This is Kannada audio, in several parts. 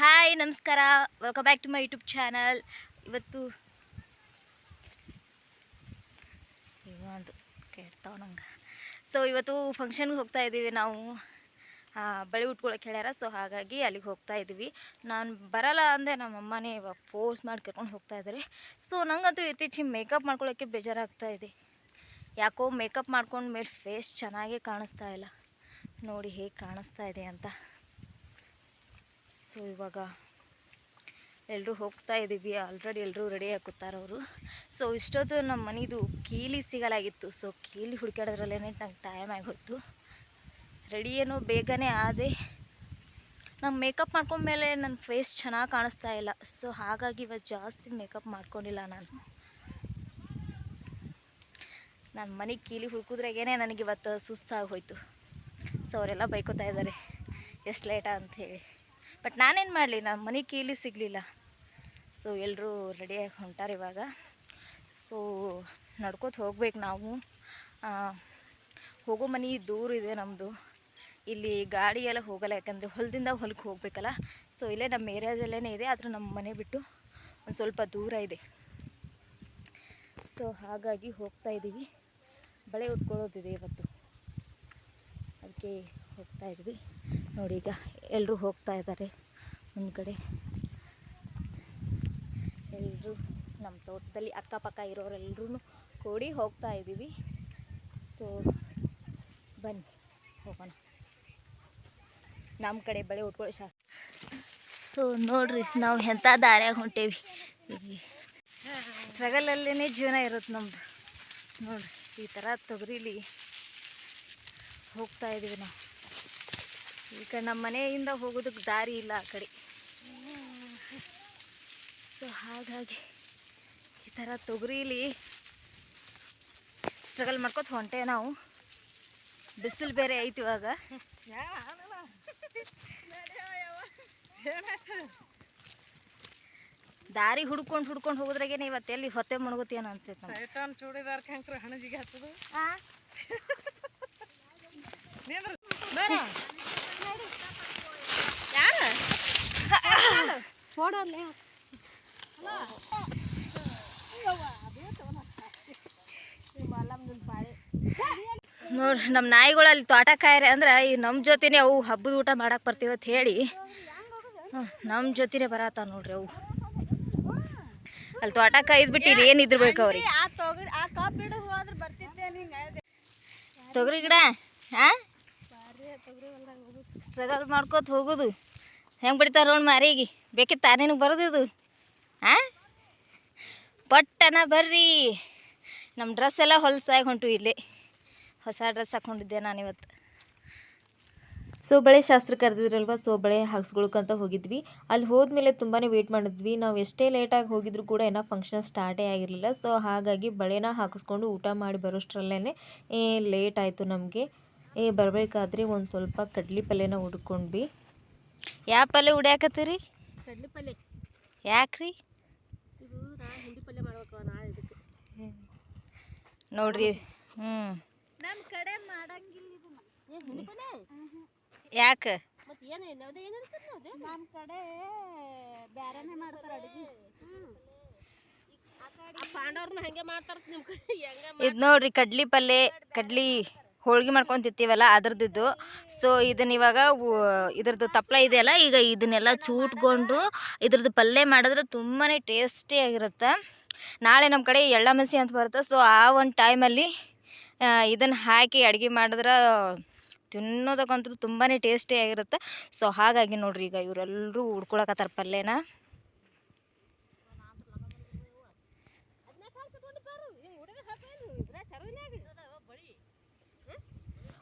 ಹಾಯ್ ನಮಸ್ಕಾರ. Welcome back to my YouTube channel ಇವತ್ತು ಒಂದು ಕೇಳ್ತಾವ ನಂಗೆ. ಸೊ ಇವತ್ತು ಫಂಕ್ಷನ್ಗೆ ಹೋಗ್ತಾ ಇದ್ದೀವಿ ನಾವು. ಬಳಿ ಉಟ್ಕೊಳಕ್ಕೆ ಹೇಳ್ಯಾರ. ಸೊ ಹಾಗಾಗಿ ಅಲ್ಲಿಗೆ ಹೋಗ್ತಾ ಇದ್ದೀವಿ ನಾನು ಬರಲ್ಲ ಅಂದೆ ನಮ್ಮ ಅಮ್ಮನೇ ಇವಾಗ ಫೋರ್ಸ್ ಮಾಡಿ ಕರ್ಕೊಂಡು ಹೋಗ್ತಾ ಇದ್ದಾರೆ ಸೊ ನಂಗಂತೂ ಇತ್ತೀಚಿಗೆ ಮೇಕಪ್ ಮಾಡ್ಕೊಳ್ಳೋಕ್ಕೆ ಬೇಜಾರಾಗ್ತಾ ಇದೆ. ಯಾಕೋ ಮೇಕಪ್ ಮಾಡ್ಕೊಂಡ ಮೇಲೆ ಫೇಸ್ ಚೆನ್ನಾಗೇ ಕಾಣಿಸ್ತಾ ಇಲ್ಲ. ನೋಡಿ ಹೇಗೆ ಕಾಣಿಸ್ತಾ ಇದೆ ಅಂತ. ಸೊ, ಇವಾಗ ಎಲ್ಲರೂ ಹೋಗ್ತಾ ಇದ್ದೀವಿ ಆಲ್ರೆಡಿ ಎಲ್ಲರೂ ರೆಡಿ ಅವರು. ಸೊ, ಇಷ್ಟೊತ್ತು ನಮ್ಮ ಮನೆದು ಕೀಲಿ ಸಿಗಲಾಗಿತ್ತು. ಸೊ, ಕೀಲಿ ಹುಡುಕಾಡೋದ್ರಲ್ಲೇ ನಂಗೆ ಟೈಮ್ ಆಗೋಯ್ತು. ರೆಡಿ ಏನೋ ಬೇಗನೆ ಆದೆ. ನಾನು ಮೇಕಪ್ ಮಾಡ್ಕೊಂಡ್ಮೇಲೆ ನನ್ನ ಫೇಸ್ ಚೆನ್ನಾಗಿ ಕಾಣಿಸ್ತಾ ಇಲ್ಲ. ಸೊ, ಹಾಗಾಗಿ ಇವತ್ತು ಜಾಸ್ತಿ ಮೇಕಪ್ ಮಾಡ್ಕೊಂಡಿಲ್ಲ ನಾನು. ನನ್ನ ಮನೆಗೆ ಕೀಲಿ ಹುಡುಕಿದ್ರಾಗೇನೆ ನನಗೆ ಇವತ್ತು ಸುಸ್ತಾಗಿ ಹೋಯ್ತು. ಸೊ, ಅವರೆಲ್ಲ ಬೈಕೋತಾ ಇದ್ದಾರೆ ಎಷ್ಟು ಲೇಟಾ ಅಂತ ಹೇಳಿ ಬಟ್ ನಾನೇನು ಮಾಡಲಿ, ನಾನು ಮನೆ ಕೀಲಿ ಸಿಗಲಿಲ್ಲ. ಸೊ ಎಲ್ಲರೂ ರೆಡಿಯಾಗಿ ಹೊಂಟಾರೆ ಇವಾಗ. ಸೊ ನಡ್ಕೋತ ಹೋಗ್ಬೇಕು ನಾವು. ಹೋಗೋ ಮನೆ ದೂರ ಇದೆ ನಮ್ಮದು ಇಲ್ಲಿ ಗಾಡಿ ಎಲ್ಲ ಹೋಗಲ್ಲ, ಯಾಕಂದರೆ ಹೊಲದಿಂದ ಹೊಲಕ್ಕೆ ಹೋಗಬೇಕಲ್ಲ. ಸೊ ಇಲ್ಲೇ ನಮ್ಮ ಏರಿಯಾದಲ್ಲೇ ಇದೆ, ಆದರೂ ನಮ್ಮ ಮನೆ ಬಿಟ್ಟು ಒಂದು ಸ್ವಲ್ಪ ದೂರ ಇದೆ. ಸೊ ಹಾಗಾಗಿ ಹೋಗ್ತಾ ಇದ್ದೀವಿ ಬಳೆ ಉಟ್ಕೊಳ್ಳೋದಿದೆ ಇವತ್ತು. ಅದಕ್ಕೆ ಹೋಗ್ತಾ ಇದ್ವಿ. ನೋಡಿ ಈಗ ಎಲ್ಲರೂ ಹೋಗ್ತಾ ಇದ್ದಾರೆ ಮುಂದ್ಗಡೆ. ಎಲ್ಲರೂ ನಮ್ಮ ತೋಟದಲ್ಲಿ ಅಕ್ಕಪಕ್ಕ ಇರೋರೆಲ್ಲರೂ ಕೂಡಿ ಹೋಗ್ತಾ ಇದ್ದೀವಿ. ಸೊ ಬನ್ನಿ, ಹೋಗೋಣ. ನಮ್ಮ ಕಡೆ ಬಳೆ ಉಟ್ಕೊಳ್ಳಿ ಶಾಸ್ತ್ರ. ಸೊ ನೋಡ್ರಿ, ನಾವು ಎಂಥ ದಾರ್ಯಾಗ ಹೊಂಟೇವಿ. ಸ್ಟ್ರಗಲಲ್ಲೇ ಜೀವನ ಇರುತ್ತೆ ನಮ್ಮದು ನೋಡ್ರಿ, ಈ ಥರ ತೊಗರಿಲಿ ಹೋಗ್ತಾ ಇದ್ದೀವಿ ನಾವು. ಈಗ ನಮ್ಮ ಮನೆಯಿಂದ ಹೋಗೋದಕ್ಕೆ ದಾರಿ ಇಲ್ಲ ಆ ಕಡೆ. ಸೊ ಹಾಗಾಗಿ ಈ ಥರ ತೊಗರಿಲಿ ಸ್ಟ್ರಗಲ್ ಮಾಡ್ಕೊತ ಹೊಂಟೆ ನಾವು. ಬಿಸಿಲು ಬೇರೆ ಐತಿ ಇವಾಗ. ದಾರಿ ಹುಡ್ಕೊಂಡು ಹುಡ್ಕೊಂಡು ಹೋಗೋದ್ರಾಗೇನೆ ಇವತ್ತು ಎಲ್ಲಿ ಹೊತ್ತೆ ಮುಣಗುತ್ತೇನೋ ಅನ್ಸುತ್ತೆ. ಸೈತಾನ್ ಚೂಡಿದಾರ್ ಹಣಜಿಗೆ ಹತ್ತದು. ನೋಡ್ರಿ ನಮ್ಮ ನಾಯಿಗಳಲ್ಲಿ ತೋಟ ಕಾಯ್ರೆ ಅಂದ್ರೆ ಈ ನಮ್ಮ ಜೊತೆನೆ ಅವು ಹಬ್ಬದ ಊಟ ಮಾಡಕ್ಕೆ ಬರ್ತೀವಿ ಅಂತ ಹೇಳಿ. ನಮ್ಮ ಜೊತೆನೇ ಬರತ್ತಾವ ನೋಡ್ರಿ ಅವು. ಅಲ್ಲಿ ತೋಟ ಕಾಯ್ದ್ಬಿಟ್ಟು ಇಲ್ಲಿ ಏನು ಇದ್ರಬೇಕು ಅವ್ರಿಗೆ? ತೊಗರಿ ಗಿಡ ಹಾಂ ಸ್ಟ್ರಗಲ್ ಮಾಡ್ಕೋತ ಹೋಗೋದು. ಹೆಂಗೆ ಬಿಡ್ತಾರ ನೋಡಿ ಮಾರಿಗೆ ಬೇಕಿತ್ತ? ತಾನೇನು ಬರೋದು ಇದು? ಹಾಂ ಪಟ್ಟನ ಬರ್ರಿ. ನಮ್ಮ ಡ್ರೆಸ್ ಎಲ್ಲ ಹೊಲಸಾಗಿ ಹೊಂಟು ಇಲ್ಲೇ. ಹೊಸ ಡ್ರೆಸ್ ಹಾಕ್ಕೊಂಡಿದ್ದೆ ನಾನು ಇವತ್ತು. ಸೊ ಬಳೆ ಶಾಸ್ತ್ರ ಕರೆದಿದ್ರಲ್ವ? ಸೊ ಬಳೆ ಹೋಗಿದ್ವಿ. ಅಲ್ಲಿ ಹೋದ್ಮೇಲೆ ತುಂಬಾ ವೇಟ್ ಮಾಡಿದ್ವಿ. ನಾವು ಎಷ್ಟೇ ಲೇಟಾಗಿ ಹೋಗಿದ್ರು ಕೂಡ ಏನೋ ಫಂಕ್ಷನ್ ಸ್ಟಾರ್ಟೇ ಆಗಿರಲಿಲ್ಲ. ಸೊ ಹಾಗಾಗಿ ಬಳೆನ ಹಾಕಿಸ್ಕೊಂಡು ಊಟ ಮಾಡಿ ಬರೋಷ್ಟರಲ್ಲೇ ಏ ಲೇಟ್ ಆಯಿತು ನಮಗೆ. ಏ, ಬರಬೇಕಾದ್ರೆ ಒಂದು ಸ್ವಲ್ಪ ಕಡ್ಲಿ ಪಲ್ಯನ ಹುಡ್ಕೊಂಡ್ವಿ. ಯಾವ ಪಲ್ಯ ಉಡ್ಯಾಕತ್ತೀರಿ? ಕಡ್ಲಿ ಪಲ್ಯ. ಯಾಕ್ರಿ? ಇದು ನಾ ಹಿಂಡಿ ಪಲ್ಯ ಮಾಡ್ಬೇಕು ನಾಳೆ ಇದಕ್ಕೆ. ನೋಡ್ರಿ ಹ್ಞೂ ನಮ್ಮ ಕಡೆ ಮಾಡಂಗಿಲ್ಲ ಇದು. ಏ ಹಿಂಡಿ ಪಲ್ಯ? ಯಾಕೆ? ಮತ್ತೆ ಏನು ಇಲ್ಲ ಅದೇ ಏನು ಅದು? ನಮ್ಮ ಕಡೆ ಬ್ಯಾರನೇ ಮಾಡ್ತಾರೆ ಅಡಿಗೆ. ಆ ಪಾಂಡವ್ರನ್ನ ಹಂಗೆ ಮಾಡ್ತಾರ ನಿಮ್ಮ ಕಡೆ ಹೆಂಗ ಇದು ನೋಡ್ರಿ ಕಡ್ಲಿ ಪಲ್ಯ ಕಡ್ಲಿ ಹೋಳ್ಗೆ ಮಾಡ್ಕೊಂಡು ತಿಂತೀವಲ್ಲ ಅದ್ರದ್ದು ಸೊ ಇದನ್ನ ಇವಾಗ ಇದ್ರದ್ದು ತಪ್ಪಲ ಇದೆಯಲ್ಲ, ಈಗ ಇದನ್ನೆಲ್ಲ ಚೂಟ್ಕೊಂಡು ಇದ್ರದ್ದು ಪಲ್ಯ ಮಾಡಿದ್ರೆ ತುಂಬಾ ಟೇಸ್ಟಿ ಆಗಿರುತ್ತೆ. ನಾಳೆ ನಮ್ಮ ಕಡೆ ಎಳ್ಳಮಸಿ ಅಂತ ಬರುತ್ತೆ. ಸೊ ಆ ಒಂದು ಟೈಮಲ್ಲಿ ಇದನ್ನು ಹಾಕಿ ಅಡುಗೆ ಮಾಡಿದ್ರೆ ತಿನ್ನೋದಕ್ಕಂತೂ ತುಂಬಾ ಟೇಸ್ಟಿ ಆಗಿರುತ್ತೆ. ಸೊ ಹಾಗಾಗಿ ನೋಡ್ರಿ ಈಗ ಇವರೆಲ್ಲರೂ ಉಡ್ಕೊಳಕತ್ತಾರ ಪಲ್ಯನ.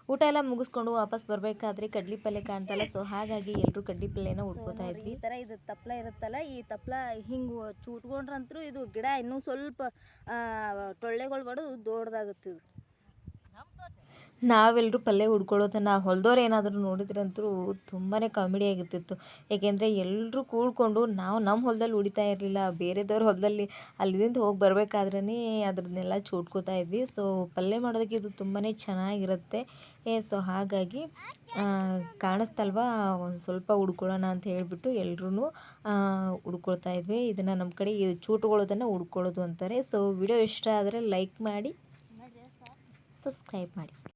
ಊಟ ಎಲ್ಲ ಮುಗಿಸ್ಕೊಂಡು ವಾಪಸ್ ಬರಬೇಕಾದ್ರೆ ಕಡ್ಲಿ ಪಲ್ಯ ಕಾಣ್ತಲ್ಲ ಸೊ ಹಾಗಾಗಿ ಎಲ್ಲರೂ ಕಡ್ಲಿ ಪಲ್ಯನ ಉಟ್ಕೋತಾ ಇದ್ವಿ. ಈ ತರ ಇದು ತಪ್ಪಲ ಇರುತ್ತಲ್ಲ ಈ ತಪ್ಪಲ ಹಿಂಗೆ ಚೂಟ್ಕೊಂಡ್ರಂತೂ ಇದು ಗಿಡ ಇನ್ನೂ ಸ್ವಲ್ಪ ಟೊಳ್ಳೆಗಳು ಬಡದು ದೊಡ್ಡದಾಗುತ್ತೆ ಇದು. ನಾವೆಲ್ಲರೂ ಪಲ್ಯ ಹುಡ್ಕೊಳ್ಳೋದನ್ನು ಹೊಲ್ದವ್ರು ಏನಾದರೂ ನೋಡಿದ್ರಂತೂ ತುಂಬಾ ಕಾಮಿಡಿ ಆಗಿರ್ತಿತ್ತು. ಏಕೆಂದರೆ ಎಲ್ಲರೂ ಕೂಡಿಕೊಂಡು ನಾವು ನಮ್ಮ ಹೊಲದಲ್ಲಿ ಉಳಿತಾ ಇರಲಿಲ್ಲ, ಬೇರೆದವ್ರ ಹೊಲದಲ್ಲಿ ಅಲ್ಲಿಂದ ಹೋಗಿ ಬರ್ಬೇಕಾದ್ರೇ ಅದನ್ನೆಲ್ಲ ಚೂಟ್ಕೋತಾ ಇದ್ವಿ. ಸೊ ಪಲ್ಯ ಮಾಡೋದಕ್ಕೆ ಇದು ತುಂಬಾ ಚೆನ್ನಾಗಿರುತ್ತೆ. ಏ ಸೊ ಹಾಗಾಗಿ ಕಾಣಿಸ್ತಲ್ವಾ? ಒಂದು ಸ್ವಲ್ಪ ಹುಡ್ಕೊಳ್ಳೋಣ ಅಂತ ಹೇಳಿಬಿಟ್ಟು ಎಲ್ಲರೂ ಹುಡ್ಕೊಳ್ತಾ ಇದ್ವಿ. ಇದನ್ನು ನಮ್ಮ ಕಡೆ ಚೂಟ್ಕೊಳ್ಳೋದನ್ನು ಹುಡ್ಕೊಳ್ಳೋದು ಅಂತಾರೆ. ಸೊ ವಿಡಿಯೋ ಇಷ್ಟ ಆದರೆ ಲೈಕ್ ಮಾಡಿ, ಸಬ್ಸ್ಕ್ರೈಬ್ ಮಾಡಿ.